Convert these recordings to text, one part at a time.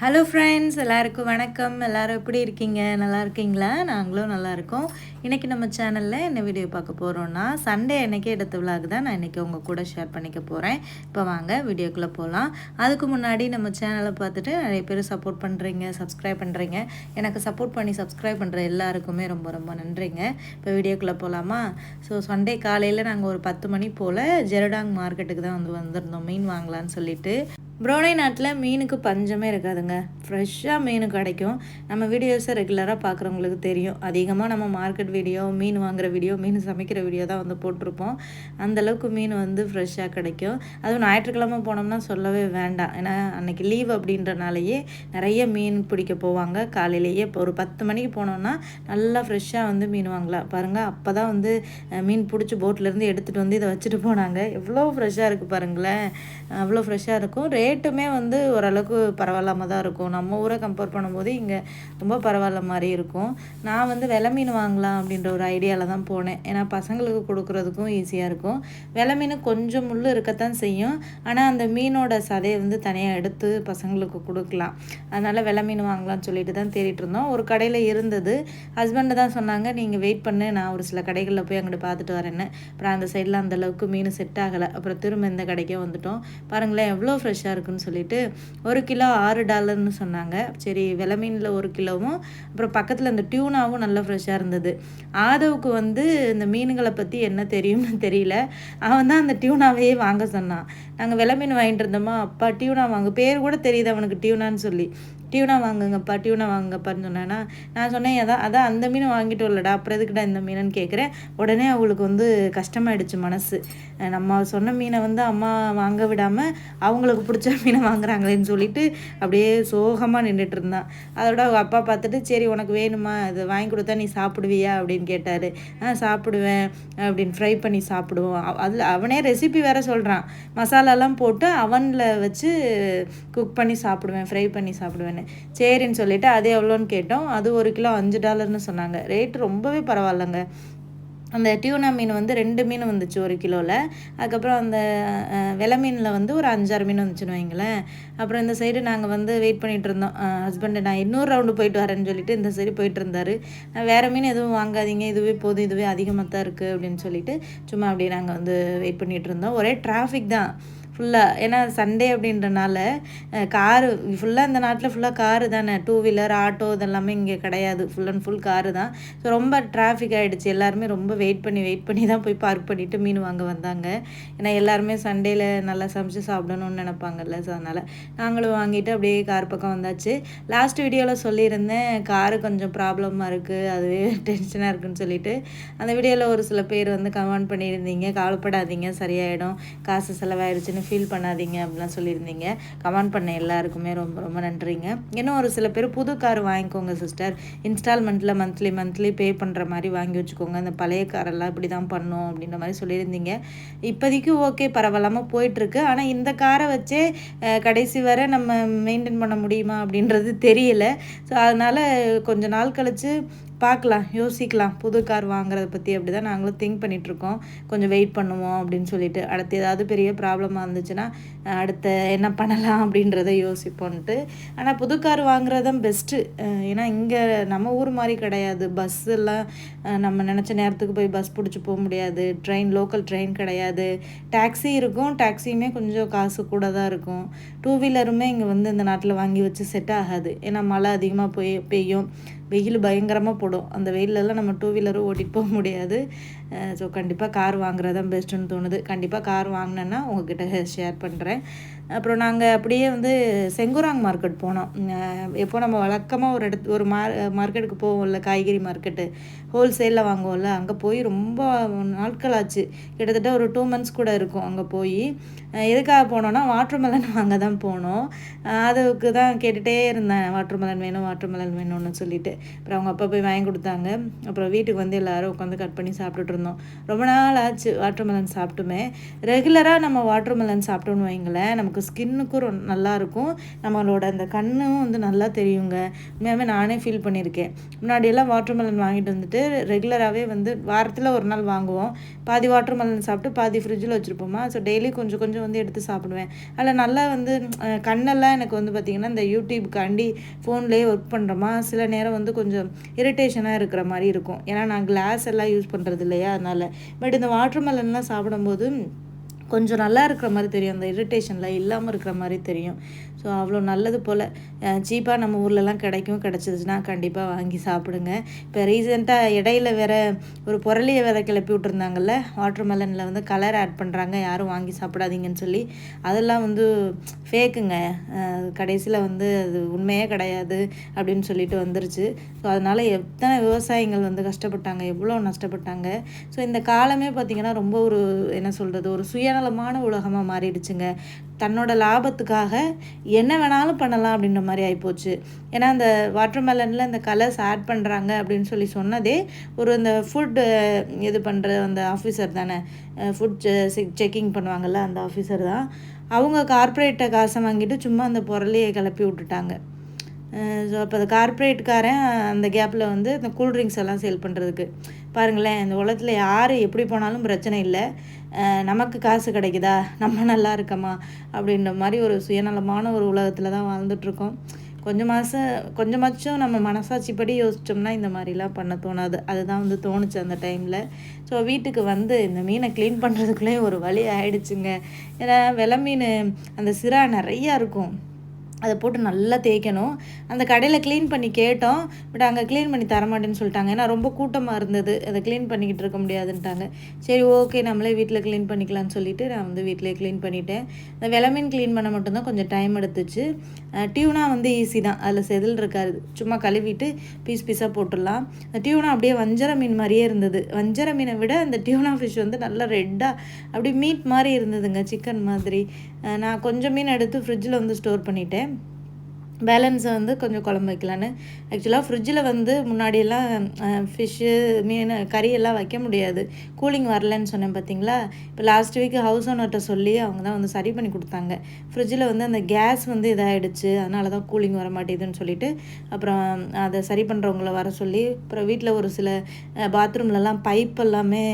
Hello friends எல்லாருக்கும் வணக்கம். எல்லாரும் எப்படி இருக்கீங்க? நல்லா இருக்கீங்களா? நாங்களும் நல்லா இருக்கோம். இன்றைக்கி நம்ம சேனலில் என்ன வீடியோ பார்க்க போகிறோன்னா சண்டே அன்றைக்கி எடுத்த விலாக் தான் நான் இன்றைக்கி உங்கள் கூட ஷேர் பண்ணிக்க போகிறேன் இப்போ வாங்க வீடியோக்குள்ளே போகலாம் அதுக்கு முன்னாடி நம்ம சேனலை பார்த்துட்டு நிறைய பேர் சப்போர்ட் பண்ணுறீங்க சப்ஸ்கிரைப் பண்ணுறீங்க எனக்கு சப்போர்ட் பண்ணி சப்ஸ்கிரைப் பண்ணுற எல்லாருக்குமே ரொம்ப ரொம்ப நன்றிங்க. இப்போ வீடியோக்குள்ளே போகலாமா ஸோ சண்டே காலையில் நாங்கள் ஒரு பத்து மணி போல் ஜெரடாங் மார்க்கெட்டுக்கு தான் வந்து வந்திருந்தோம். மீன் வாங்கலான்னு சொல்லிட்டு. புரோனை நாட்டில் மீனுக்கு பஞ்சமே இருக்காதுங்க. ஃப்ரெஷ்ஷாக மீன் கிடைக்கும். நம்ம வீடியோஸை ரெகுலராக பார்க்குறவங்களுக்கு தெரியும். அதிகமாக நம்ம மார்க்கெட் வீடியோ மீன் வாங்குகிற வீடியோ மீன் சமைக்கிற வீடியோ தான் வந்து போட்டிருப்போம். அந்தளவுக்கு மீன் வந்து ஃப்ரெஷ்ஷாக கிடைக்கும். அதுவும் ஞாயிற்றுக்கிழமை போனோம்னா சொல்லவே வேண்டாம். ஏன்னா அன்றைக்கி லீவ் அப்படின்றனாலேயே நிறைய மீன் பிடிக்க போவாங்க. காலையிலேயே இப்போ ஒரு பத்து மணிக்கு போனோம்னா நல்லா ஃப்ரெஷ்ஷாக வந்து மீன் வாங்கலாம். பாருங்கள் அப்போ தான் வந்து மீன் பிடிச்சி போட்டிலேருந்து எடுத்துகிட்டு வந்து இதை வச்சுட்டு போனாங்க. எவ்வளோ ஃப்ரெஷ்ஷாக இருக்குது பாருங்களேன். அவ்வளோ ஃப்ரெஷ்ஷாக இருக்கும். ரே ரேட்டுமே வந்து ஓரளவுக்கு பரவாயில்லாமல் தான் இருக்கும். நம்ம ஊரை கம்பேர் பண்ணும்போது இங்கே ரொம்ப பரவாயில்ல மாதிரி இருக்கும். நான் வந்து வில மீன் வாங்கலாம் அப்படின்ற ஒரு ஐடியாவில் தான் போனேன். ஏன்னா பசங்களுக்கு கொடுக்குறதுக்கும் ஈஸியாக இருக்கும். விலை மீன் கொஞ்சம் முள் இருக்கத்தான் செய்யும். ஆனால் அந்த மீனோட சதையை வந்து தனியாக எடுத்து பசங்களுக்கு கொடுக்கலாம். அதனால் விலை மீன் வாங்கலாம்னு சொல்லிட்டு தான் தேடிட்டு இருந்தோம். ஒரு கடையில் இருந்தது. ஹஸ்பண்டு தான் சொன்னாங்க நீங்கள் வெயிட் பண்ணு நான் ஒரு சில கடைகளில் போய் அங்கிட்டு பார்த்துட்டு வரேன்னு. அப்புறம் அந்த சைடில் அந்தளவுக்கு மீன் செட் ஆகலை. அப்புறம் திரும்ப இந்த கடைக்கே வந்துட்டோம். பாருங்களேன் எவ்வளோ ஃப்ரெஷ்ஷாக இருக்குன்னு சொல்லிட்டு ஒரு கிலோ ஆறு டாலர்னு சொன்னாங்க. சரி வில மீனில் ஒரு கிலோவும் அப்புறம் பக்கத்தில் இந்த டியூனாவும் நல்லா ஃப்ரெஷ்ஷாக இருந்தது. ஆதவுக்கு வந்து இந்த மீன்களை பற்றி என்ன தெரியும்னு தெரியல. அவன் தான் அந்த டியூனாவையே வாங்க சொன்னான். நாங்கள் வில மீன் வாங்கிட்டு இருந்தோமா? அப்பா டியூனா வாங்க. பேர் கூட தெரியுது அவனுக்கு டியூனான்னு சொல்லி. டியூனா வாங்குங்கப்பா டியூனா வாங்குங்கப்பான்னு சொன்னேன்னா நான் சொன்னேன் அதான் அதான் அந்த மீன் வாங்கிட்டு வரலடா அப்புறம் எதுக்குடா இந்த மீனுன்னு கேட்குறேன் உடனே அவளுக்கு வந்து கஷ்டமாயிடுச்சு மனசு. நம்ம சொன்ன மீனை வந்து அம்மா வாங்க விடாமல் அவங்களுக்கு பிடிச்ச மீனை வாங்குறாங்களேன்னு சொல்லிட்டு அப்படியே சோகமாக நின்றுட்டு இருந்தான். அதோட அவங்க அப்பா பார்த்துட்டு சரி உனக்கு வேணுமா? அதை வாங்கி கொடுத்தா நீ சாப்பிடுவியா? அப்படின்னு கேட்டார். ஆ சாப்பிடுவேன் அப்படின்னு ஃப்ரை பண்ணி சாப்பிடுவோம். அதில் அவனே ரெசிபி வேற சொல்கிறான் மசாலாலாம் போட்டு அவனில் வச்சு குக் பண்ணி சாப்பிடுவேன் ஃப்ரை பண்ணி சாப்பிடுவேன் சரின்னு சொல்லிட்டு அது எவ்வளோன்னு கேட்டோம். அது ஒரு கிலோ அஞ்சு டாலர்னு சொன்னாங்க. ரேட்டு ரொம்பவே பரவாயில்லைங்க. அந்த டியூனா மீன் வந்து ரெண்டு மீன் வந்துச்சு ஒரு கிலோவில் அதுக்கப்புறம் அந்த வெலை மீனில் வந்து ஒரு அஞ்சாறு மீன் வந்துச்சுன்னு வைங்களேன். அப்புறம் இந்த சைடு நாங்கள் வந்து வெயிட் பண்ணிகிட்டு இருந்தோம். ஹஸ்பண்டு நான் இன்னொரு ரவுண்டு போயிட்டு வரேன்னு சொல்லிட்டு இந்த சைடு போயிட்டு இருந்தார். வேறு மீன் எதுவும் வாங்காதீங்க. இதுவே போதும். இதுவே அதிகமாக தான் இருக்குது அப்படின்னு சொல்லிட்டு சும்மா அப்படியே நாங்கள் வந்து வெயிட் பண்ணிகிட்டு இருந்தோம். ஒரே டிராஃபிக் தான். ஃபுல்லாக ஏன்னா சண்டே அப்படின்றனால காரு ஃபுல்லாக இந்த நாட்டில் ஃபுல்லாக காரு தானே. டூ வீலர் ஆட்டோ இதெல்லாமே இங்கே கிடையாது. ஃபுல் அண்ட் ஃபுல் காரு தான். ஸோ ரொம்ப டிராஃபிக் ஆகிடுச்சு எல்லாருமே ரொம்ப வெயிட் பண்ணி வெயிட் பண்ணி தான் போய் பார்க் பண்ணிவிட்டு மீன் வாங்க வந்தாங்க. ஏன்னா எல்லாருமே சண்டேயில் நல்லா சமைச்சு சாப்பிடணும்னு நினப்பாங்கல்ல. ஸோ அதனால் நாங்களும் வாங்கிட்டு அப்படியே கார் பக்கம் வந்தாச்சு. லாஸ்ட் வீடியோவில் சொல்லியிருந்தேன் காரு கொஞ்சம் ப்ராப்ளமாக இருக்குது அதுவே டென்ஷனாக இருக்குன்னு சொல்லிட்டு. அந்த வீடியோவில் ஒரு சில பேர் வந்து கமெண்ட் பண்ணியிருந்தீங்க. கவலைப்படாதீங்க. சரியாயிடும். காசு செலவாயிடுச்சுன்னு ஃபீல் பண்ணாதீங்க அப்படிலாம் சொல்லியிருந்தீங்க. கமெண்ட் பண்ண எல்லாருக்குமே ரொம்ப ரொம்ப நன்றிங்க. இன்னும் ஒரு சில பேர் புது கார் வாங்கிக்கோங்க சிஸ்டர் இன்ஸ்டால்மெண்ட்டில் மந்த்லி மந்த்லி பே பண்ணுற மாதிரி வாங்கி வச்சுக்கோங்க. அந்த பழைய காரெல்லாம் இப்படி தான் பண்ணும் அப்படின்ற மாதிரி சொல்லியிருந்தீங்க. இப்போதைக்கு ஓகே பரவாயில்லாமல் போயிட்டுருக்கு. ஆனால் இந்த காரை வச்சே கடைசி வரை நம்ம மெயின்டைன் பண்ண முடியுமா அப்படின்றது தெரியல. ஸோ அதனால் கொஞ்ச நாள் கழித்து பார்க்கலாம் யோசிக்கலாம். புது கார் வாங்குறத பற்றி அப்படி தான் நாங்களும் திங்க் பண்ணிகிட்ருக்கோம் கொஞ்சம் வெயிட் பண்ணுவோம் அப்படின்னு சொல்லிட்டு. அடுத்து ஏதாவது பெரிய ப்ராப்ளமாக இருந்துச்சுன்னா அடுத்த என்ன பண்ணலாம் அப்படின்றத யோசிப்போன்ட்டு. ஆனால் புது கார் வாங்குறது தான் பெஸ்ட்டு ஏன்னா இங்கே நம்ம ஊர் மாதிரி கிடையாது. பஸ்ஸெல்லாம் நம்ம நினச்ச நேரத்துக்கு போய் பஸ் பிடிச்சி போக முடியாது. ட்ரெயின் லோக்கல் ட்ரெயின் கிடையாது. டாக்ஸி இருக்கும். டாக்ஸியுமே கொஞ்சம் காசு கூட தான் இருக்கும். டூ வீலருமே இங்கே வந்து இந்த நாட்டில் வாங்கி வச்சு செட் ஆகாது. ஏன்னா மழை அதிகமாக போய் பெய்யும். வெயில் பயங்கரமாக போடும். அந்த வெயிலெல்லாம் நம்ம டூ வீலரும் ஓட்டிகிட்டு போக முடியாது. ஸோ கண்டிப்பாக கார் வாங்குறது தான் பெஸ்ட்டுன்னு தோணுது. கண்டிப்பாக கார் வாங்கினேன்னா உங்ககிட்ட ஷேர் பண்ணுறேன் அப்புறம் நாங்கள் அப்படியே வந்து செங்குராங் மார்க்கெட் போனோம். எப்போ நம்ம வழக்கமாக ஒரு இடத்து ஒரு மார் மார்க்கெட்டுக்கு போவோம்ல காய்கறி மார்க்கெட்டு ஹோல்சேலில் வாங்குவோம்ல அங்கே போய் ரொம்ப நாட்கள் ஆச்சு கிட்டத்தட்ட ஒரு டூ மந்த்ஸ் கூட இருக்கும் அங்கே போய். எதுக்காக போனோன்னா வாட்டர் மெலன் வாங்க தான் போனோம் அதுக்கு தான் கேட்டுகிட்டே இருந்தேன். வாட்டர் மெலன் வேணும் வாட்டர் மெலன் வேணும்னு சொல்லிட்டு. அப்புறம் அவங்க அப்பா போய் வாங்கி கொடுத்தாங்க. அப்புறம் வீட்டுக்கு வந்து எல்லோரும் உட்காந்து கட் பண்ணி சாப்பிட்டுட்டு இருந்தோம். ரொம்ப நாள் ஆச்சு வாட்டர் மெலன் சாப்பிட்டுமே. ரெகுலராக நம்ம வாட்டர் மெலன் சாப்பிட்டோன்னு வைங்களேன் நமக்கு ஸ்கின்னுக்கும் ரொம்ப நல்லாயிருக்கும் நம்மளோட அந்த கண்ணும் வந்து நல்லா தெரியுங்க. உண்மையாகவே நானே ஃபீல் பண்ணியிருக்கேன். முன்னாடியெல்லாம் வாட்டர் மெலன் வாங்கிட்டு வந்துட்டு ரெகுலராகவே வந்து வாரத்தில் ஒரு நாள் வாங்குவோம். பாதி வாட்டர் மெலன் சாப்பிட்டு பாதி ஃப்ரிட்ஜில் வச்சுருப்போமா? ஸோ டெய்லி கொஞ்சம் கொஞ்சம் வந்து எடுத்து சாப்பிடுவேன். அதில் நல்லா வந்து கண்ணெல்லாம் எனக்கு வந்து பார்த்திங்கன்னா இந்த யூடியூப்காண்டி ஃபோன்லேயே ஒர்க் பண்ணுறோமா சில நேரம் வந்து கொஞ்சம் இரிட்டேஷனாக இருக்கிற மாதிரி இருக்கும். ஏன்னா நான் கிளாஸ் எல்லாம் யூஸ் பண்ணுறது இல்லையா? அதனால். பட் இந்த வாட்டர் மெலன்லாம் சாப்பிடும்போது கொஞ்சம் நல்லா இருக்கிற மாதிரி தெரியும். அந்த இரிட்டேஷனில் இல்லாமல் இருக்கிற மாதிரி தெரியும். ஸோ அவ்வளோ நல்லது போல். சீப்பாக நம்ம ஊர்லலாம் கிடைக்கும் கிடச்சிதுன்னா கண்டிப்பாக வாங்கி சாப்பிடுங்க. இப்போ ரீசெண்டாக இடையில வேற ஒரு புரளியை வேற கிளப்பி விட்டுருந்தாங்கல்ல வாட்டர் மெலனில் வந்து கலர் ஆட் பண்ணுறாங்க யாரும் வாங்கி சாப்பிடாதீங்கன்னு சொல்லி. அதெல்லாம் வந்து ஃபேக்குங்க கடைசியில் வந்து அது உண்மையே கிடையாது அப்படின்னு சொல்லிட்டு வந்துருச்சு. ஸோ அதனால் எத்தனை விவசாயிகள் வந்து கஷ்டப்பட்டாங்க எவ்வளோ நஷ்டப்பட்டாங்க. ஸோ இந்த காலமே பார்த்திங்கன்னா ரொம்ப ஒரு என்ன சொல்கிறது ஒரு சுய சுயநலமான உலகமாக மாறிடுச்சுங்க. தன்னோட லாபத்துக்காக என்ன வேணாலும் பண்ணலாம் அப்படின்ற மாதிரி ஆகிப்போச்சு ஏன்னா அந்த வாட்டர்மெலனில் அந்த இந்த கலர்ஸ் ஆட் பண்ணுறாங்க அப்படின்னு சொல்லி சொன்னதே ஒரு இந்த ஃபுட் இது பண்ணுற அந்த ஆஃபீஸர் தானே. ஃபுட் செக்கிங் பண்ணுவாங்கள்ல அந்த ஆஃபீஸர் தான். அவங்க கார்ப்பரேட்டை காசை வாங்கிட்டு சும்மா அந்த பொருளையை கிளப்பி விட்டுட்டாங்க. ஸோ அப்போ அந்த கார்ப்பரேட்காரன் அந்த கேப்பில் வந்து இந்த கூல்ட்ரிங்க்ஸ் எல்லாம் சேல் பண்ணுறதுக்கு பாருங்களேன் இந்த உலகத்தில் யார் எப்படி போனாலும் பிரச்சனை இல்லை. நமக்கு காசு கிடைக்குதா? நம்ம நல்லா இருக்கமா? அப்படின்ற மாதிரி ஒரு சுயநலமான ஒரு உலகத்தில் தான் வாழ்ந்துட்டுருக்கோம். கொஞ்சம் மாதம் கொஞ்சமாச்சும் நம்ம மனசாட்சிப்படி யோசித்தோம்னா இந்த மாதிரிலாம் பண்ண தோணாது. அதுதான் வந்து தோணுச்சு அந்த டைமில் ஸோ வீட்டுக்கு வந்து இந்த மீனை க்ளீன் பண்ணுறதுக்குள்ளே ஒரு வழி ஆயிடுச்சுங்க. ஏன்னா வில மீன் அந்த சிரா நிறையா இருக்கும். அதை போட்டு நல்லா தேய்க்கணும். அந்த கடையில் க்ளீன் பண்ணி கேட்டோம். பட் அங்கே க்ளீன் பண்ணி தரமாட்டேன்னு சொல்லிட்டாங்க. ஏன்னா ரொம்ப கூட்டமாக இருந்தது. அதை க்ளீன் பண்ணிக்கிட்டு இருக்க முடியாதுன்ட்டாங்க. சரி ஓகே நம்மளே வீட்டில் க்ளீன் பண்ணிக்கலாம்னு சொல்லிட்டு நான் வந்து வீட்டிலே க்ளீன் பண்ணிட்டேன். இந்த விளமீன் க்ளீன் பண்ண மட்டும்தான் கொஞ்சம் டைம் எடுத்துச்சு. டியூனா வந்து ஈஸி தான். அதில் செதில் இருக்காது. சும்மா கழுவிட்டு பீஸ் பீஸாக போட்டுடலாம். அந்த டியூனா அப்படியே வஞ்சர மீன் மாதிரியே இருந்தது. வஞ்சர மீனை விட அந்த டியூனா ஃபிஷ் வந்து நல்லா ரெட்டாக அப்படியே மீட் மாதிரி இருந்ததுங்க. சிக்கன் மாதிரி. நான் கொஞ்சம் மீன் எடுத்து ஃப்ரிட்ஜில் வந்து ஸ்டோர் பண்ணிட்டேன். பேலன்ஸை வந்து கொஞ்சம் குழம்பு வைக்கலான்னு. ஆக்சுவலாக ஃப்ரிட்ஜில் வந்து முன்னாடியெல்லாம் ஃபிஷ்ஷு மீன் கறி எல்லாம் வைக்க முடியாது. கூலிங் வரலன்னு சொன்னேன் பார்த்தீங்களா இப்போ லாஸ்ட் வீக் ஹவுஸ் ஓனர்கிட்ட சொல்லி அவங்க தான் வந்து சரி பண்ணி கொடுத்தாங்க. ஃப்ரிட்ஜில் வந்து அந்த கேஸ் வந்து இதாகிடுச்சு அதனால தான் கூலிங் வர மாட்டேதுன்னு சொல்லிட்டு அப்புறம் அதை சரி பண்ணுறவங்கள வர சொல்லி அப்புறம் வீட்டில் ஒரு சில பாத்ரூம்லலாம் பைப் எல்லாமே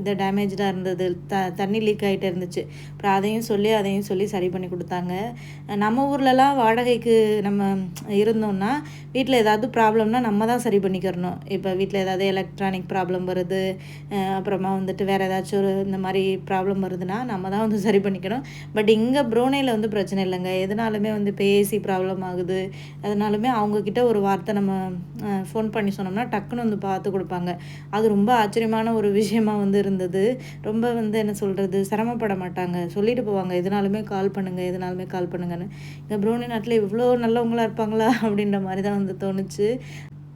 இது டேமேஜாக இருந்தது. த தண்ணி லீக் ஆகிட்டே இருந்துச்சு. அப்புறம் அதையும் சொல்லி அதையும் சொல்லி சரி பண்ணி கொடுத்தாங்க. நம்ம ஊர்லலாம் வாடகைக்கு நம்ம இருந்தோம்னா வீட்டில் ஏதாவது ப்ராப்ளம்னா நம்ம தான் சரி பண்ணிக்கிறணும். இப்போ வீட்டில் ஏதாவது எலக்ட்ரானிக் ப்ராப்ளம் வருது அப்புறமா வந்துட்டு வேறு ஏதாச்சும் ஒரு இந்த மாதிரி ப்ராப்ளம் வருதுன்னா நம்ம தான் வந்து சரி பண்ணிக்கணும். பட் இங்கே ப்ரோனேயில் வந்து பிரச்சனை இல்லைங்க. எதனாலுமே வந்து இப்போ ஏசி ப்ராப்ளம் ஆகுது. அதனாலுமே அவங்கக்கிட்ட ஒரு வார்த்தை நம்ம ஃபோன் பண்ணி சொன்னோம்னா டக்குன்னு வந்து பார்த்து கொடுப்பாங்க. அது ரொம்ப ஆச்சரியமான ஒரு விஷயமா வந்து இருந்தது. ரொம்ப வந்து என்ன சொல்கிறது சிரமப்பட மாட்டாங்க. சொல்லிட்டு போவாங்க. எதுனாலுமே கால் பண்ணுங்கள் எதுனாலுமே கால் பண்ணுங்கன்னு. இந்த ப்ரோனி நாட்டில் இவ்வளோ நல்லவங்களா இருப்பாங்களா? அப்படின்ற மாதிரி தான் வந்து தோணுச்சு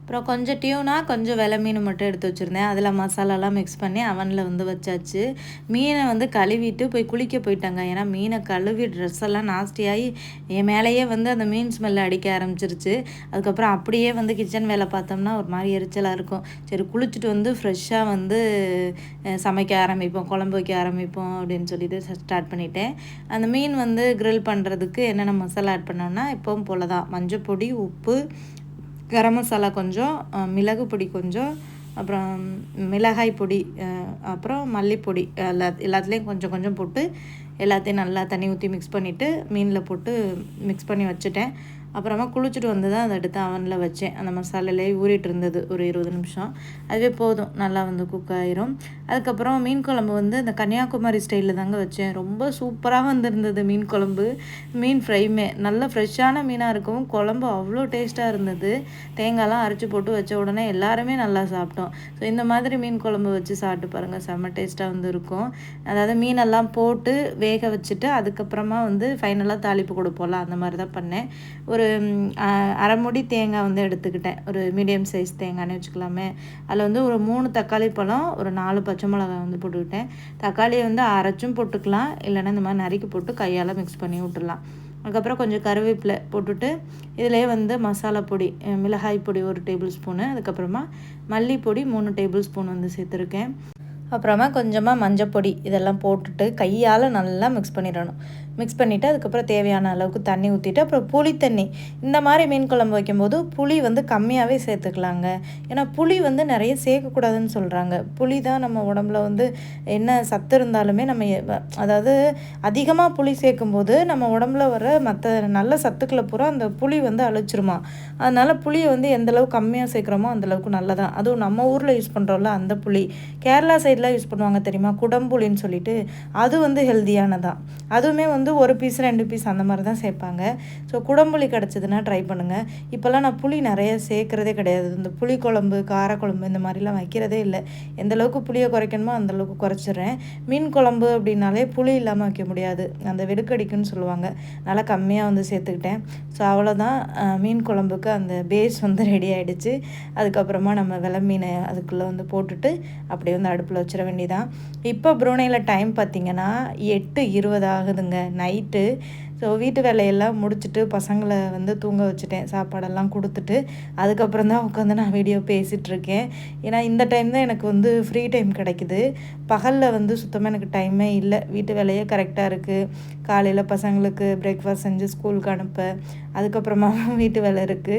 அப்புறம் கொஞ்சம் டியூனா கொஞ்சம் வெலை மீன் மட்டும் எடுத்து வச்சுருந்தேன். அதில் மசாலாலாம் மிக்ஸ் பண்ணி அவனில் வந்து வச்சாச்சு. மீனை வந்து கழுவிட்டு போய் குளிக்க போயிட்டாங்க. ஏன்னா மீனை கழுவி ட்ரெஸ் எல்லாம் நாஸ்டியாகி என் மேலேயே வந்து அந்த மீன் ஸ்மெல் அடிக்க ஆரம்பிச்சிருச்சு. அதுக்கப்புறம் அப்படியே வந்து கிச்சன் வேலை பார்த்தோம்னா ஒரு மாதிரி எரிச்சலாக இருக்கும். சரி குளிச்சுட்டு வந்து ஃப்ரெஷ்ஷாக வந்து சமைக்க ஆரம்பிப்போம். குழம்பு வைக்க ஆரம்பிப்போம் அப்படின்னு சொல்லிட்டு ஸ்டார்ட் பண்ணிட்டேன். அந்த மீன் வந்து க்ரில் பண்ணுறதுக்கு என்னென்ன மசாலா ஆட் பண்ணோம்னா எப்பவும் போல் தான் மஞ்சள் பொடி உப்பு கரம் மசாலா கொஞ்சம் மிளகு பொடி கொஞ்சம் அப்புறம் மிளகாய் பொடி அப்புறம் மல்லிப்பொடி எல்லா எல்லாத்துலேயும் கொஞ்சம் கொஞ்சம் போட்டு எல்லாத்தையும் நல்லா தண்ணி ஊற்றி மிக்ஸ் பண்ணிவிட்டு மீனில் போட்டு மிக்ஸ் பண்ணி வச்சுட்டேன். அப்புறமா குளிச்சுட்டு வந்து தான் அதை எடுத்து அவனில் வச்சேன். அந்த மசாலாலே ஊறிட்டு இருந்தது ஒரு இருபது நிமிஷம். அதுவே போதும் நல்லா வந்து குக் ஆயிரும். அதுக்கப்புறம் மீன் குழம்பு வந்து இந்த கன்னியாகுமரி ஸ்டைலில் தாங்க வச்சேன். ரொம்ப சூப்பராக வந்திருந்தது மீன் குழம்பு. மீன் ஃப்ரைமே நல்ல ஃப்ரெஷ்ஷான மீனாக இருக்கும் குழம்பு அவ்வளோ டேஸ்ட்டாக இருந்தது. தேங்காய்லாம் அரைச்சி போட்டு வச்ச உடனே எல்லாருமே நல்லா சாப்பிட்டோம். ஸோ இந்த மாதிரி மீன் குழம்பு வச்சு சாப்பிட்டு பாருங்கள் செம்ம டேஸ்ட்டாக வந்து இருக்கும். அதாவது மீனெல்லாம் போட்டு வேக வச்சுட்டு அதுக்கப்புறமா வந்து ஃபைனலாக தாளிப்பு கொடுப்போம்ல அந்த மாதிரி தான் பண்ணேன். ஒரு ஒரு அரைமுடி தேங்காய் வந்து எடுத்துக்கிட்டேன். ஒரு மீடியம் சைஸ் தேங்காய்னு வச்சுக்கலாமே. அதில் வந்து ஒரு மூணு தக்காளி பழம் ஒரு நாலு பச்சை மிளகாய் வந்து போட்டுக்கிட்டேன். தக்காளியை வந்து அரைச்சும் போட்டுக்கலாம். இல்லைன்னா இந்த மாதிரி நறுக்கி போட்டு கையால் மிக்ஸ் பண்ணி விட்டுடலாம். அதுக்கப்புறம் கொஞ்சம் கருவேப்பிலை போட்டுட்டு இதிலே வந்து மசாலா பொடி மிளகாய் பொடி ஒரு டேபிள் ஸ்பூனு. அதுக்கப்புறமா மல்லிப்பொடி மூணு டேபிள் ஸ்பூன் வந்து சேர்த்துருக்கேன். அப்புறமா கொஞ்சமாக மஞ்சப்பொடி இதெல்லாம் போட்டுட்டு கையால் நல்லா மிக்ஸ் பண்ணிடணும். மிக்ஸ் பண்ணிவிட்டு அதுக்கப்புறம் தேவையான அளவுக்கு தண்ணி ஊற்றிட்டு அப்புறம் புளி தண்ணி. இந்த மாதிரி மீன் குழம்பு வைக்கும்போது புளி வந்து கம்மியாகவே சேர்த்துக்கலாங்க. ஏன்னா புளி வந்து நிறைய சேர்க்கக்கூடாதுன்னு சொல்கிறாங்க புளி தான் நம்ம உடம்புல வந்து என்ன சத்து இருந்தாலுமே நம்ம அதாவது அதிகமாக புளி சேர்க்கும்போது நம்ம உடம்புல வர மற்ற நல்ல சத்துக்களை பூரா அந்த புளி வந்து அழிச்சிருமா. அதனால் புளியை வந்து எந்தளவுக்கு கம்மியாக சேர்க்குறோமோ அந்தளவுக்கு நல்லதான் அதுவும் நம்ம ஊரில் யூஸ் பண்ணுறோம்ல அந்த புளி. கேரளா சைடு எல்லாம் யூஸ் பண்ணுவாங்க தெரியுமா? குடம்புளின்னு சொல்லிட்டு. அது வந்து ஹெல்த்தியானதான் அதுவுமே வந்து ஒரு பீஸ் ரெண்டு பீஸ் அந்த மாதிரி தான் சேர்ப்பாங்க. ஸோ குடம்புளி கிடச்சிதுன்னா ட்ரை பண்ணுங்கள் இப்போல்லாம் நான் புளி நிறைய சேர்க்குறதே கிடையாது. இந்த புளி குழம்பு காரக்குழம்பு இந்த மாதிரிலாம் வைக்கிறதே இல்லை. எந்த அளவுக்கு புளியை குறைக்கணுமோ அந்தளவுக்கு குறைச்சிட்றேன். மீன் குழம்பு அப்படின்னாலே புளி இல்லாமல் வைக்க முடியாது. அந்த வெடுக்கடிக்குன்னு சொல்லுவாங்க. நல்லா கம்மியாக வந்து சேர்த்துக்கிட்டேன். ஸோ அவ்வளோதான் மீன் குழம்புக்கு அந்த பேஸ் வந்து ரெடி ஆகிடுச்சு அதுக்கப்புறமா நம்ம வெலை மீனை அதுக்குள்ளே வந்து போட்டுட்டு அப்படியே வந்து அடுப்பில் வச்சிட வேண்டியதான் இப்போ ப்ரூனையில் டைம் பார்த்திங்கன்னா எட்டு இருபது ஆகுதுங்க நைட்டு ஸோ வீட்டு வேலையெல்லாம் முடிச்சுட்டு பசங்களை வந்து தூங்க வச்சுட்டேன். சாப்பாடெல்லாம் கொடுத்துட்டு அதுக்கப்புறம் தான் உட்காந்து நான் வீடியோ பேசிகிட்ருக்கேன் ஏன்னா இந்த டைம் தான் எனக்கு வந்து ஃப்ரீ டைம் கிடைக்குது. பகலில் வந்து சுத்தமாக எனக்கு டைமே இல்லை. வீட்டு வேலையே கரெக்டாக இருக்குது காலையில் பசங்களுக்கு பிரேக்ஃபாஸ்ட் செஞ்சு ஸ்கூலுக்கு அனுப்ப. அதுக்கப்புறமா வீட்டு வேலை இருக்குது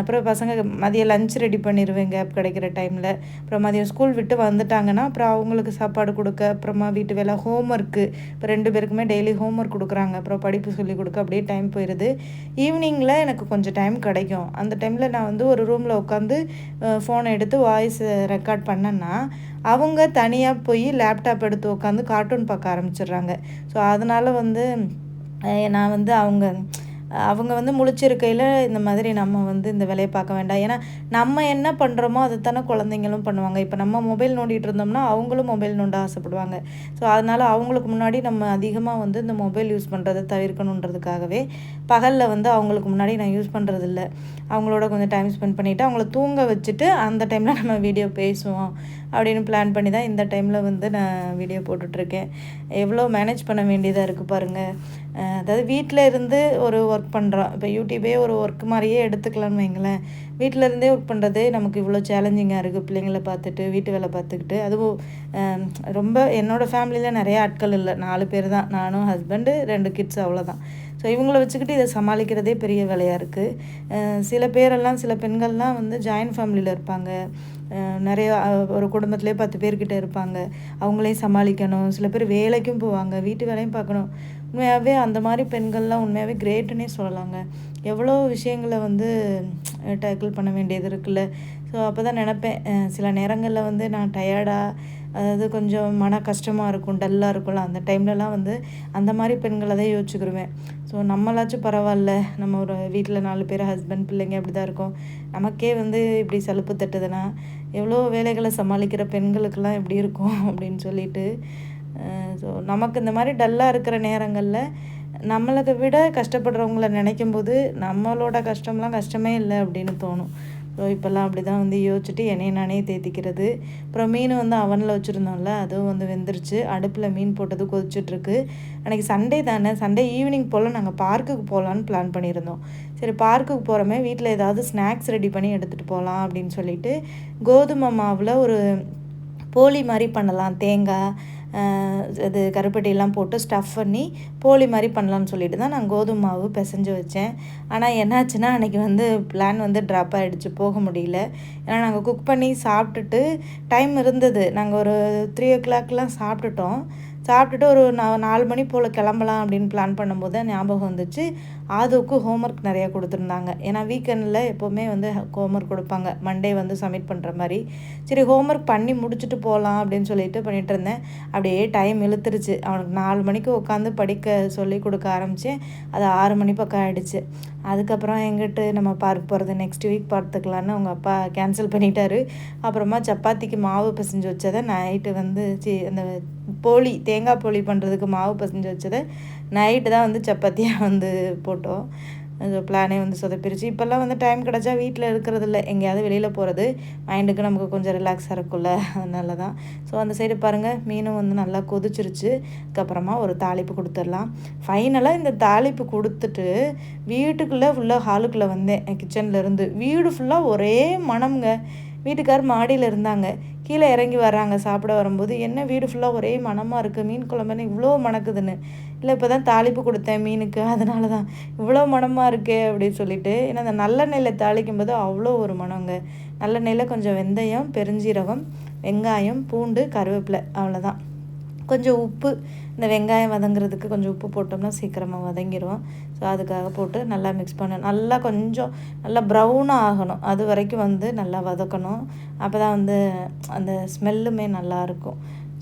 அப்புறம் பசங்க மதியம் லஞ்ச் ரெடி பண்ணிடுவேன் கேப் கிடைக்கிற டைமில் அப்புறம் மதியம் ஸ்கூல் விட்டு வந்துட்டாங்கன்னா அப்புறம் அவங்களுக்கு சாப்பாடு கொடுக்க அப்புறமா வீட்டு வேலை ஹோம் ஒர்க்கு இப்போ ரெண்டு பேருக்குமே டெய்லி ஹோம் ஒர்க் கொடுக்குறாங்க. அப்புறம் படிப்பு சொல்லி கொடுக்க அப்படியே டைம் போயிடுது ஈவினிங்கில் எனக்கு கொஞ்சம் டைம் கிடைக்கும். அந்த டைமில் நான் வந்து ஒரு ரூமில் உட்காந்து ஃபோனை எடுத்து வாய்ஸ் ரெக்கார்ட் பண்ணேன்னா அவங்க தனியாக போய் லேப்டாப் எடுத்து உட்காந்து கார்ட்டூன் பார்க்க ஆரம்பிச்சிடுறாங்க. ஸோ அதனால் வந்து நான் வந்து அவங்க அவங்க வந்து முழிச்சிருக்கையில் இந்த மாதிரி நம்ம வந்து இந்த வேலையை பார்க்க வேண்டாம். ஏன்னா நம்ம என்ன பண்ணுறோமோ அதை தானே குழந்தைங்களும் பண்ணுவாங்க. இப்போ நம்ம மொபைல் நோண்டிகிட்டு இருந்தோம்னா அவங்களும் மொபைல் நோண்ட ஆசைப்படுவாங்க. ஸோ அதனால் அவங்களுக்கு முன்னாடி நம்ம அதிகமாக வந்து இந்த மொபைல் யூஸ் பண்ணுறதை தவிர்க்கணுன்றதுக்காகவே பகலில் வந்து அவங்களுக்கு முன்னாடி நான் யூஸ் பண்ணுறதில்ல அவங்களோட கொஞ்சம் டைம் ஸ்பெண்ட் பண்ணிவிட்டு அவங்கள தூங்க வச்சுட்டு அந்த டைமில் நம்ம வீடியோ பேசுவோம். அப்படின்னு பிளான் பண்ணி தான் இந்த டைமில் வந்து நான் வீடியோ போட்டுட்ருக்கேன். எவ்வளோ மேனேஜ் பண்ண வேண்டியதாக இருக்குது பாருங்கள் அதாவது வீட்டில் இருந்து ஒரு ஒர்க் பண்ணுறோம் இப்போ யூடியூபே ஒரு ஒர்க் மாதிரியே எடுத்துக்கலான்னு வைங்களேன். வீட்டில் இருந்தே ஒர்க் பண்ணுறதே நமக்கு இவ்வளோ சேலஞ்சிங்காக இருக்குது பிள்ளைங்களை பார்த்துட்டு வீட்டு வேலை பார்த்துக்கிட்டு. அதுவும் ரொம்ப என்னோடய ஃபேமிலியில் நிறைய ஆட்கள் இல்லை. நாலு பேர் தான். நானும் ஹஸ்பண்டு ரெண்டு கிட்ஸ் அவ்வளோதான். ஸோ இவங்கள வச்சுக்கிட்டு இதை சமாளிக்கிறதே பெரிய வேலையாக இருக்குது சில பேரெல்லாம் சில பெண்கள்லாம் வந்து ஜாயின்ட் ஃபேமிலியில் இருப்பாங்க. நிறைய ஒரு குடும்பத்திலே பத்து பேர்கிட்ட இருப்பாங்க. அவங்களையும் சமாளிக்கணும். சில பேர் வேலைக்கும் போவாங்க. வீட்டு வேலையும் பார்க்கணும். உண்மையாகவே அந்த மாதிரி பெண்கள்லாம் உண்மையாகவே கிரேட்டுன்னே சொல்லலாங்க. எவ்வளோ விஷயங்களை வந்து டேக்கிள் பண்ண வேண்டியது இருக்குல்ல. ஸோ அப்போ தான் நினப்பேன் சில நேரங்களில் வந்து நான் டயர்டாக அதாவது கொஞ்சம் மன கஷ்டமாக இருக்கும் டல்லாக இருக்கும்ல அந்த டைம்லலாம் வந்து அந்த மாதிரி பெண்களை தான் யோசிச்சுக்கிருவேன். ஸோ நம்மளாச்சும் பரவாயில்ல நம்ம ஒரு வீட்டில் நாலு பேர் ஹஸ்பண்ட் பிள்ளைங்க அப்படி தான் இருக்கும். நமக்கே வந்து இப்படி சலுப்பு தட்டுதுன்னா எவ்வளோ வேலைகளை சமாளிக்கிற பெண்களுக்கெல்லாம் எப்படி இருக்கும் அப்படின்னு சொல்லிட்டு ஸோ நமக்கு இந்த மாதிரி டல்லாக இருக்கிற நேரங்களில் நம்மளதை விட கஷ்டப்படுறவங்கள நினைக்கும் போது நம்மளோட கஷ்டம்லாம் கஷ்டமே இல்லை அப்படின்னு தோணும். ஸோ இப்போல்லாம் அப்படி தான் வந்து யோசிச்சுட்டு என்னையை நானே தேத்திக்கிறது. அப்புறம் மீன் வந்து அவனில் வச்சுருந்தோம்ல அதுவும் வந்து வெந்துருச்சு. அடுப்பில் மீன் போட்டது கொதிச்சுட்ருக்கு. அன்றைக்கி சண்டே தானே சண்டே ஈவினிங் போல் நாங்கள் பார்க்குக்கு போகலான்னு பிளான் பண்ணியிருந்தோம். சரி பார்க்குக்கு போகிறோமே வீட்டில் ஏதாவது ஸ்நாக்ஸ் ரெடி பண்ணி எடுத்துகிட்டு போகலாம் அப்படின்னு சொல்லிட்டு கோதுமை மாவில் ஒரு போலி மாதிரி பண்ணலாம் தேங்காய் இது கருப்பட்டியெல்லாம் போட்டு ஸ்டஃப் பண்ணி போலி மாதிரி பண்ணலான்னு சொல்லிட்டு தான் நான் கோதுமை மாவு பிசைஞ்சு வச்சேன். ஆனால் என்னாச்சுன்னா அன்றைக்கி வந்து பிளான் வந்து ட்ராப் ஆகிடுச்சு போக முடியல. ஏன்னா நாங்கள் குக் பண்ணி சாப்பிட்டுட்டு டைம் இருந்தது. நாங்கள் ஒரு த்ரீ ஓ கிளாக்லாம் சாப்பிட்டுட்டோம். சாப்பிட்டுட்டு ஒரு நாலு மணி போல் கிளம்பலாம் அப்படின்னு பிளான் பண்ணும்போது ஞாபகம் வந்துச்சு. ஆதுவுக்கு ஹோம்ஒர்க் நிறையா கொடுத்துருந்தாங்க. ஏன்னா வீக்கெண்டில் எப்போவுமே வந்து ஹோம்ஒர்க் கொடுப்பாங்க. மண்டே வந்து சப்மிட் பண்ணுற மாதிரி. சரி ஹோம்ஒர்க் பண்ணி முடிச்சுட்டு போகலாம் அப்படின்னு சொல்லிட்டு பண்ணிகிட்டு இருந்தேன். அப்படியே டைம் இழுத்துருச்சு. அவனுக்கு நாலு மணிக்கு உட்காந்து படிக்க சொல்லி கொடுக்க ஆரம்பித்தேன் அது ஆறு மணி பக்கம் ஆகிடுச்சு அதுக்கப்புறம் எங்கிட்டு நம்ம பார்க் போகிறது நெக்ஸ்ட் வீக் பார்த்துக்கலான்னு அவங்க அப்பா கேன்சல் பண்ணிட்டாரு. அப்புறமா சப்பாத்திக்கு மாவு பிசைஞ்சு வச்சதை நைட்டு வந்து சி அந்த போலி தேங்காய் போலி பண்ணுறதுக்கு மாவு பிசைஞ்சு வச்சதை நைட்டு தான் வந்து சப்பாத்தியாக வந்து போட்டோம் அந்த பிளானே வந்து சொதப்பிருச்சு. இப்போல்லாம் வந்து டைம் கிடச்சா வீட்டில் இருக்கிறது இல்லை எங்கேயாவது வெளியில் போகிறது மைண்டுக்கு நமக்கு கொஞ்சம் ரிலாக்ஸாக இருக்கும்ல. அதனால தான் ஸோ அந்த சைடு பாருங்கள் மீனும் வந்து நல்லா கொதிச்சிருச்சு. அதுக்கப்புறமா ஒரு தாளிப்பு கொடுத்துடலாம். ஃபைனலாக இந்த தாளிப்பு கொடுத்துட்டு வீட்டுக்குள்ளே ஃபுல்லாக ஹாலுக்குள்ளே வந்தேன். கிச்சன்லேருந்து வீடு ஃபுல்லாக ஒரே மனம்ங்க வீட்டுக்கார் மாடியில் இருந்தாங்க. கீழே இறங்கி வர்றாங்க. சாப்பிட வரும்போது என்ன வீடு ஃபுல்லாக ஒரே மனமாக இருக்குது மீன் குழம்புன்னு இவ்வளோ மணக்குதுன்னு. இல்லை இப்போ தான் தாளிப்பு கொடுத்தேன் மீனுக்கு. அதனால தான் இவ்வளோ மனமாக இருக்கே அப்படின்னு சொல்லிட்டு ஏன்னா அந்த நல்லெண்ணெயில் தாளிக்கும் போது அவ்வளோ ஒரு மனங்க நல்லெண்ணெயில் கொஞ்சம் வெந்தயம் பெருஞ்சீரகம் வெங்காயம் பூண்டு கருவேப்பிலை. அவ்வளோதான் கொஞ்சம் உப்பு இந்த வெங்காயம் வதங்குறதுக்கு கொஞ்சம் உப்பு போட்டோம்னா சீக்கிரமாக வதங்கிடும் ஸோ அதுக்காக போட்டு நல்லா மிக்ஸ் பண்ண. நல்லா கொஞ்சம் நல்லா ப்ரௌனாக ஆகணும். அது வரைக்கும் வந்து நல்லா வதக்கணும். அப்போ தான் வந்து அந்த ஸ்மெல்லுமே நல்லாயிருக்கும்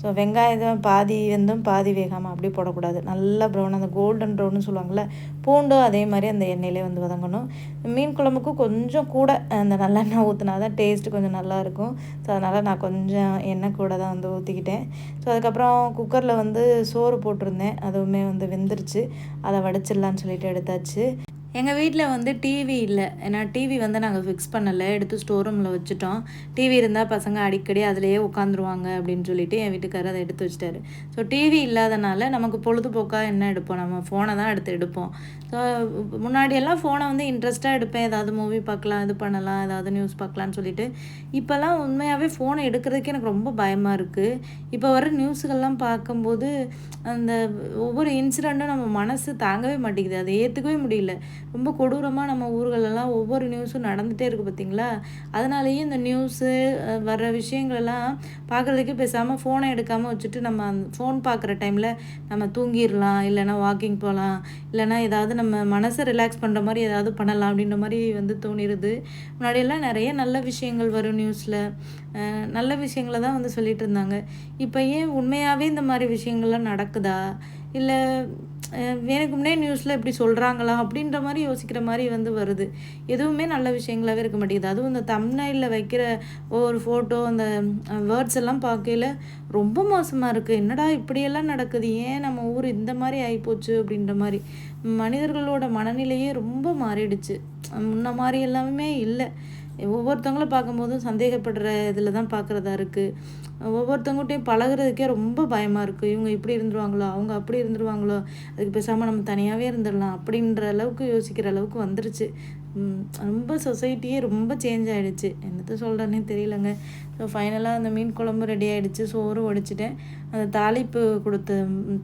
ஸோ வெங்காயம் பாதி வெந்தும் பாதி வேகாமல் அப்படி போடக்கூடாது. நல்லா ப்ரௌன் அந்த கோல்டன் ப்ரௌன்னு சொல்லுவாங்கள்ல பூண்டும் அதே மாதிரி அந்த எண்ணெயிலே வந்து வதங்கணும். மீன் குழம்புக்கும் கொஞ்சம் கூட அந்த நல்லெண்ணெய் ஊற்றினா தான் டேஸ்ட்டு கொஞ்சம் நல்லாயிருக்கும் ஸோ அதனால் நான் கொஞ்சம் எண்ணெய் கூட தான் வந்து ஊற்றிக்கிட்டேன் ஸோ அதுக்கப்புறம் குக்கரில் வந்து சோறு போட்டிருந்தேன். அதுவுமே வந்து வெந்துருச்சு. அதை வடிச்சிடலான்னு சொல்லிட்டு எடுத்தாச்சு. எங்கள் வீட்டில் வந்து டிவி இல்லை. ஏன்னா டிவி வந்து நாங்கள் ஃபிக்ஸ் பண்ணலை. எடுத்து ஸ்டோர் ரூமில் வச்சுட்டோம். டிவி இருந்தால் பசங்க அடிக்கடி அதிலேயே உட்காந்துருவாங்க அப்படின்னு சொல்லிட்டு என் வீட்டுக்காரர் அதை எடுத்து வச்சிட்டாரு. ஸோ டிவி இல்லாதனால நமக்கு பொழுதுபோக்காக என்ன எடுப்போம்? நம்ம ஃபோனை தான் எடுத்து எடுப்போம். முன்னாடியெல்லாம் ஃபோனை வந்து இன்ட்ரெஸ்ட்டாக எடுப்பேன். ஏதாவது மூவி பார்க்கலாம் இது பண்ணலாம் ஏதாவது நியூஸ் பார்க்கலான்னு சொல்லிட்டு. இப்போல்லாம் உண்மையாகவே ஃபோனை எடுக்கிறதுக்கே எனக்கு ரொம்ப பயமாக இருக்குது இப்போ வர நியூஸுகள்லாம் பார்க்கும்போது அந்த ஒவ்வொரு இன்சிடெண்ட்டும் நம்ம மனசு தாங்கவே மாட்டேங்குது. அதை ஏற்றுக்கவே முடியல. ரொம்ப கொடூரமாக நம்ம ஊர்களெல்லாம் ஒவ்வொரு நியூஸும் நடந்துகிட்டே இருக்குது பார்த்திங்களா அதனாலேயே இந்த நியூஸு வர்ற விஷயங்களெல்லாம் பார்க்குறதுக்கே பேசாமல் ஃபோனை எடுக்காமல் வச்சுட்டு நம்ம அந் ஃபோன் பார்க்குற டைமில் நம்ம தூங்கிடலாம். இல்லைனா வாக்கிங் போகலாம். இல்லைனா ஏதாவது நம்ம மனசை ரிலாக்ஸ் பண்ணுற மாதிரி ஏதாவது பண்ணலாம் அப்படின்ற மாதிரி வந்து தோணிடுது முன்னாடியெல்லாம் நிறைய நல்ல விஷயங்கள் வரும் நியூஸில் நல்ல விஷயங்களை தான் வந்து சொல்லிகிட்டு இருந்தாங்க. இப்போ ஏன் உண்மையாகவே இந்த மாதிரி விஷயங்கள்லாம் நடக்குதா? இல்லை எனக்கு முன்னே நியூஸில் இப்படி சொல்கிறாங்களா அப்படின்ற மாதிரி யோசிக்கிற மாதிரி வந்து வருது. எதுவுமே நல்ல விஷயங்களாகவே இருக்க மாட்டேங்குது. அதுவும் இந்த தமிழ்நாட்டில் வைக்கிற ஒரு ஃபோட்டோ அந்த வேர்ட்ஸ் எல்லாம் பார்க்கையில் ரொம்ப மோசமாக இருக்குது என்னடா இப்படியெல்லாம் நடக்குது? ஏன் நம்ம ஊர் இந்த மாதிரி ஆகிப்போச்சு அப்படின்ற மாதிரி. மனிதர்களோட மனநிலையே ரொம்ப மாறிடுச்சு. முன்ன மாதிரி எல்லாமே இல்லை. ஒவ்வொருத்தவங்களும் பார்க்கும்போதும் சந்தேகப்படுற இதில் தான் பார்க்குறதா இருக்குது ஒவ்வொருத்தவங்கள்ட்டையும் பழகிறதுக்கே ரொம்ப பயமாக இருக்குது இவங்க இப்படி இருந்துருவாங்களோ அவங்க அப்படி இருந்துருவாங்களோ அதுக்கு பேசாமல் நம்ம தனியாகவே இருந்துடலாம் அப்படின்ற அளவுக்கு யோசிக்கிற அளவுக்கு வந்துருச்சு. ரொம்ப சொசைட்டியே ரொம்ப சேஞ்ச் ஆகிடுச்சு என்னத்த சொல்கிறேன்னே தெரியலங்க. ஸோ ஃபைனலாக அந்த மீன் குழம்பு ரெடி ஆகிடுச்சு சோறு உடைச்சிட்டேன் அந்த தாளிப்பு கொடுத்து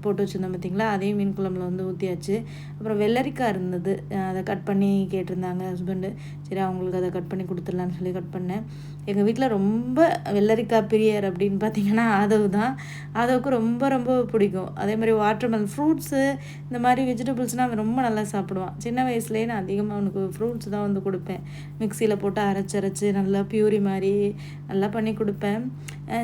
போட்டு வச்சுருந்தோம் பார்த்திங்களா அதையும் மீன் குழம்புல வந்து ஊற்றியாச்சு அப்புறம் வெள்ளரிக்காய் இருந்தது. அதை கட் பண்ணி கேட்டிருந்தாங்க ஹஸ்பண்டு சரி அவங்களுக்கு அதை கட் பண்ணி கொடுத்துடலான்னு சொல்லி கட் பண்ணேன். எங்கள் வீட்டில் ரொம்ப வெள்ளரிக்காய் பிரியர் அப்படின்னு பார்த்தீங்கன்னா ஆதவு தான். ஆதவுக்கு ரொம்ப ரொம்ப பிடிக்கும். அதே மாதிரி வாட்டர்மெலன் ஃப்ரூட்ஸு இந்த மாதிரி வெஜிடபிள்ஸ்னால் அவன் ரொம்ப நல்லா சாப்பிடுவான். சின்ன வயசுலேயே நான் அதிகமாக அவனுக்கு ஃப்ரூட்ஸ் தான் வந்து கொடுப்பேன். மிக்சியில் போட்டு அரைச்சி நல்லா பியூரி மாதிரி நல்லா பண்ணி பண்ணி கொடுப்பேன்.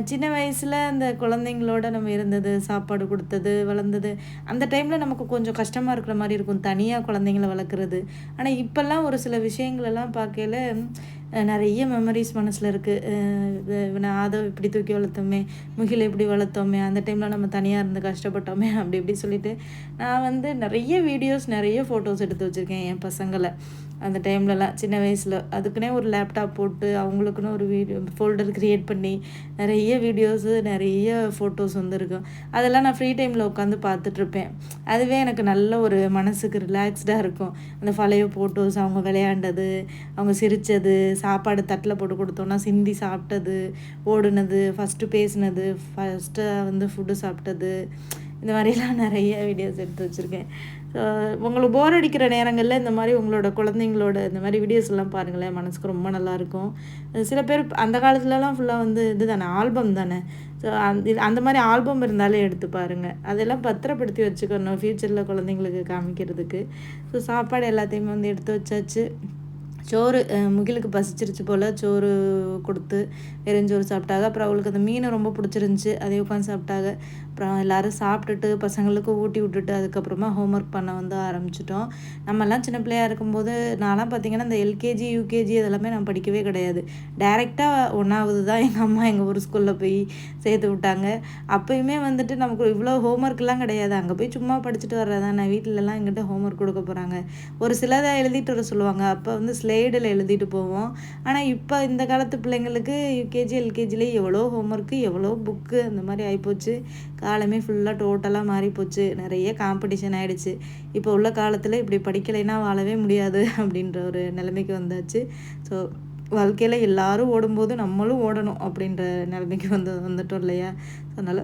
சின்ன வயசில் அந்த குழந்தைங்களோட நம்ம இருந்தது சாப்பாடு கொடுத்தது வளர்ந்தது அந்த டைமில் நமக்கு கொஞ்சம் கஷ்டமாக இருக்கிற மாதிரி இருக்கும். தனியாக குழந்தைங்கள வளர்க்குறது. ஆனால் இப்போல்லாம் ஒரு சில விஷயங்களெல்லாம் பார்க்கையில் நிறைய மெமரிஸ் மனசில் இருக்குது நான் ஆதவ இப்படி தூக்கி வளர்த்தோமே முகில் இப்படி வளர்த்தோமே அந்த டைமில் நம்ம தனியாக இருந்து கஷ்டப்பட்டோமே அப்படி இப்படி சொல்லிட்டு நான் வந்து நிறைய வீடியோஸ் நிறைய ஃபோட்டோஸ் எடுத்து வச்சுருக்கேன் என் பசங்களை. அந்த டைம்லலாம் சின்ன வயசில் அதுக்குன்னே ஒரு லேப்டாப் போட்டு அவங்களுக்குன்னு ஒரு வீடியோ ஃபோல்டர் க்ரியேட் பண்ணி நிறைய வீடியோஸு நிறைய ஃபோட்டோஸ் வந்துருக்கும். அதெல்லாம் நான் ஃப்ரீ டைமில் உட்காந்து பார்த்துட்ருப்பேன். அதுவே எனக்கு நல்ல ஒரு மனசுக்கு ரிலாக்ஸ்டாக இருக்கும். அந்த பழைய ஃபோட்டோஸ் அவங்க விளையாண்டது அவங்க சிரித்தது சாப்பாடு தட்டில் போட்டு கொடுத்தோன்னா சிந்தி சாப்பிட்டது ஓடுனது ஃபஸ்ட்டு பேசினது ஃபஸ்ட்டு வந்து ஃபுட்டு சாப்பிட்டது இந்த மாதிரிலாம் நிறைய வீடியோஸ் எடுத்து வச்சுருக்கேன். ஸோ உங்களுக்கு போர் அடிக்கிற நேரங்களில் இந்த மாதிரி உங்களோட குழந்தைங்களோட இந்த மாதிரி வீடியோஸ் எல்லாம் பாருங்களேன். மனசுக்கு ரொம்ப நல்லாயிருக்கும் சில பேர் அந்த காலத்துலலாம் ஃபுல்லாக வந்து இது தானே. ஆல்பம் தானே ஸோ அந்த அந்த மாதிரி ஆல்பம் இருந்தாலே எடுத்து பாருங்கள் அதெல்லாம் பத்திரப்படுத்தி வச்சுக்கணும் ஃப்யூச்சரில் குழந்தைங்களுக்கு காமிக்கிறதுக்கு. ஸோ சாப்பாடு எல்லாத்தையுமே வந்து எடுத்து வச்சாச்சு. சோறு முகிலுக்கு பசிச்சிருச்சு போல் சோறு கொடுத்து வெறுஞ்சோறு சாப்பிட்டாங்க. அப்புறம் அவளுக்கு அந்த மீன் ரொம்ப பிடிச்சிருந்துச்சி. அதை உட்காந்து சாப்பிட்டாங்க. அப்புறம் எல்லோரும் சாப்பிட்டுட்டு பசங்களுக்கு ஊட்டி விட்டுட்டு அதுக்கப்புறமா ஹோம் ஒர்க் பண்ண வந்து ஆரம்பிச்சிட்டோம். நம்மலாம் சின்ன பிள்ளையாக இருக்கும்போது நான்லாம் பார்த்திங்கன்னா இந்த எல்கேஜி யூகேஜி அதெல்லாமே நான் படிக்கவே கிடையாது. டைரெக்டாக ஒன்றாவது தான் எங்கள் அம்மா எங்கள் ஊர் ஸ்கூலில் போய் சேர்த்து விட்டாங்க. அப்போயுமே வந்துட்டு நமக்கு இவ்வளோ ஹோம் ஒர்க்லாம் கிடையாது. அங்கே போய் சும்மா படிச்சுட்டு வர்றதான் நான் வீட்டிலலாம் எங்கிட்ட ஹோம் ஒர்க் கொடுக்க போகிறாங்க ஒரு சிலதை எழுதிட்டு வர சொல்லுவாங்க. அப்போ வந்து ஸ்லேடில் எழுதிட்டு போவோம். ஆனால் இப்போ இந்த காலத்து பிள்ளைங்களுக்கு யூகேஜி எல்கேஜிலே எவ்வளோ ஹோம் ஒர்க்கு எவ்வளோ புக்கு அந்த மாதிரி ஆகிப்போச்சு காலமே ஃபுல்லாக டோட்டலாக மாறிப்போச்சு. நிறைய காம்படிஷன் ஆகிடுச்சு இப்போ உள்ள காலத்தில் இப்படி படிக்கலைன்னா வாழவே முடியாது அப்படின்ற ஒரு நிலைமைக்கு வந்தாச்சு. ஸோ வாழ்க்கையில் எல்லாரும் ஓடும்போது நம்மளும் ஓடணும் அப்படின்ற நிலைமைக்கு வந்து வந்துட்டோம் இல்லையா? அதனால்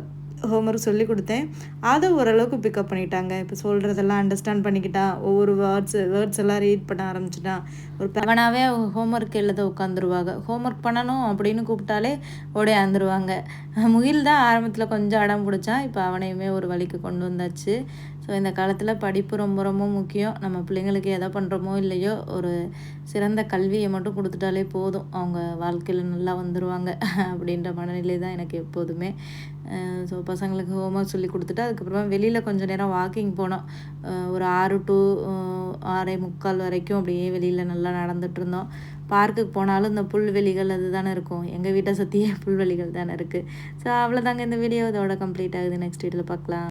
ஹோம்ஒர்க் சொல்லி கொடுத்தேன் அதை ஓரளவுக்கு பிக்கப் பண்ணிட்டாங்க. இப்போ சொல்கிறதெல்லாம் அண்டர்ஸ்டாண்ட் பண்ணிக்கிட்டா ஒவ்வொரு வேர்ட்ஸ் வேர்ட்ஸ் எல்லாம் ரீட் பண்ண ஆரம்பிச்சிட்டான் ஒரு அவனாவே ஹோம்ஒர்க் எழுத உட்காந்துருவாங்க ஹோம்ஒர்க் பண்ணணும் அப்படின்னு கூப்பிட்டாலே ஓடையாந்துருவாங்க முகில் தான் ஆரம்பத்தில் கொஞ்சம் அடம் பிடிச்சான் இப்போ அவனையுமே ஒரு வழிக்கு கொண்டு வந்தாச்சு. ஸோ இந்த காலத்தில் படிப்பு ரொம்ப ரொம்ப முக்கியம். நம்ம பிள்ளைங்களுக்கு எதை பண்ணுறோமோ இல்லையோ ஒரு சிறந்த கல்வியை மட்டும் கொடுத்துட்டாலே போதும். அவங்க வாழ்க்கையில் நல்லா வந்துடுவாங்க அப்படின்ற மனநிலை தான் எனக்கு எப்போதுமே. ஸோ பசங்களுக்கு ஹோம்ஒர்க் சொல்லி கொடுத்துட்டு அதுக்கப்புறமா வெளியில் கொஞ்சம் நேரம் வாக்கிங் போனோம். ஒரு ஆறு டு ஆறே முக்கால் வரைக்கும் அப்படியே வெளியில் நல்லா நடந்துட்டு இருந்தோம். பார்க்குக்கு போனாலும் இந்த புல்வெளிகள் அது தானே இருக்கும். எங்கள் வீட்டை சுற்றியே புல்வெளிகள் தானே இருக்குது ஸோ அவ்வளோதாங்க இந்த வீடியோ இதோட கம்ப்ளீட் ஆகுது. நெக்ஸ்ட் வீட்டில் பார்க்கலாம்.